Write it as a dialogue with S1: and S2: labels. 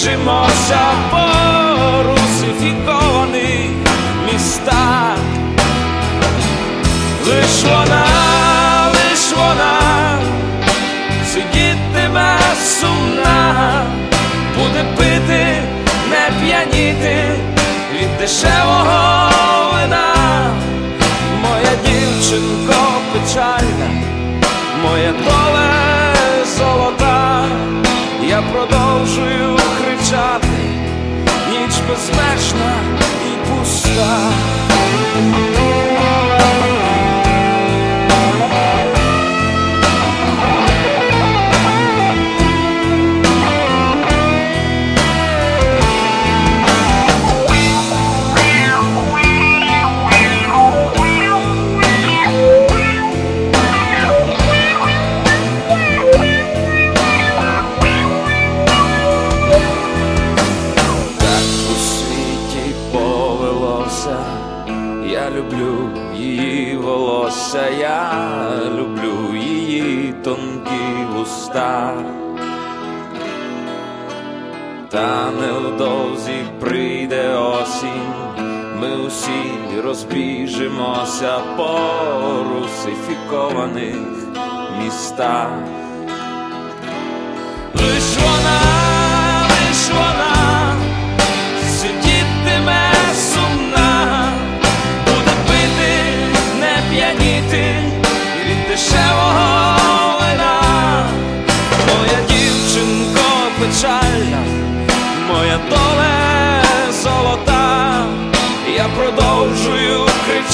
S1: Розбіжимося по русифікованих містах. Лиш вона, лиш вона сидітиме сумна, буде пити, не п'яніти від дешевого вина. Моя дівчинко печальна, моя доле золота, я продовжую кричати, ніч безмежна і пуста. Волосся, я люблю її тонкі вуста. Та невдовзі прийде осінь, ми усі розбіжимося по русифікованих містах. Лиш